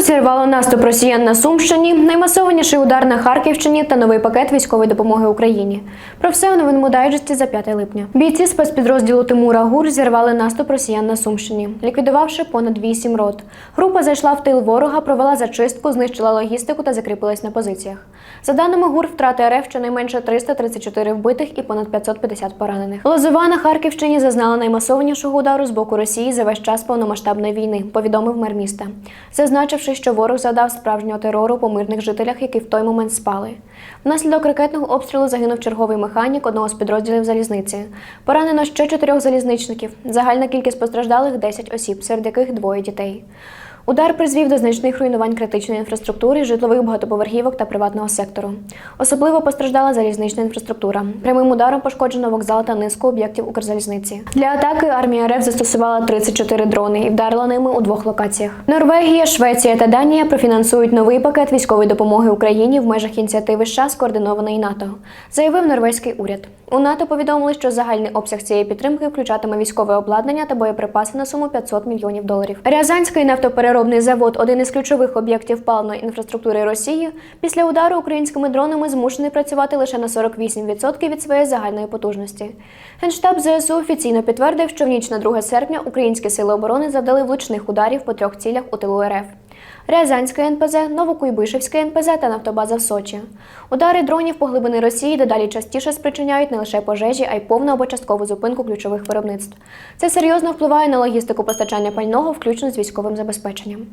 ГУР зірвало наступ росіян на Сумщині, наймасованіший удар на Харківщині та новий пакет військової допомоги Україні. Про все у новинному дайджесті за 5 липня. Бійці спецпідрозділу Тимура ГУР зірвали наступ росіян на Сумщині, ліквідувавши понад 8 рот. Група зайшла в тил ворога, провела зачистку, знищила логістику та закріпилась на позиціях. За даними ГУР, втрати РФ щонайменше 334 вбитих і понад 550 поранених. Лозова на Харківщині зазнала наймасованішого удару з боку Росії за весь час повномасштабної війни, повідомив мер міста, зазначивши, що ворог завдав справжнього терору по мирних жителях, які в той момент спали. Внаслідок ракетного обстрілу загинув черговий механік одного з підрозділів залізниці. Поранено ще чотирьох залізничників. Загальна кількість постраждалих 10 осіб, серед яких двоє дітей. Удар призвів до значних руйнувань критичної інфраструктури, житлових багатоповерхівок та приватного сектору. Особливо постраждала залізнична інфраструктура. Прямим ударом пошкоджено вокзал та низку об'єктів Укрзалізниці. Для атаки армія РФ застосувала 34 дрони і вдарила ними у двох локаціях. Норвегія, Швеція та Данія профінансують новий пакет військової допомоги Україні в межах ініціативи США скоординованої НАТО, заявив норвезький уряд. У НАТО повідомили, що загальний обсяг цієї підтримки включатиме військове обладнання та боєприпаси на суму 500 мільйонів доларів. Рязанський нафтопереробний завод, один із ключових об'єктів паливної інфраструктури Росії, після удару українськими дронами змушений працювати лише на 48% від своєї загальної потужності. Генштаб ЗСУ офіційно підтвердив, що в ніч на 2 серпня українські сили оборони завдали влучних ударів по трьох цілях у тилу РФ. Рязанське НПЗ, Новокуйбишевське НПЗ та нафтобаза в Сочі. Удари дронів по глибини Росії дедалі частіше спричиняють не лише пожежі, а й повну або часткову зупинку ключових виробництв. Це серйозно впливає на логістику постачання пального, включно з військовим забезпеченням.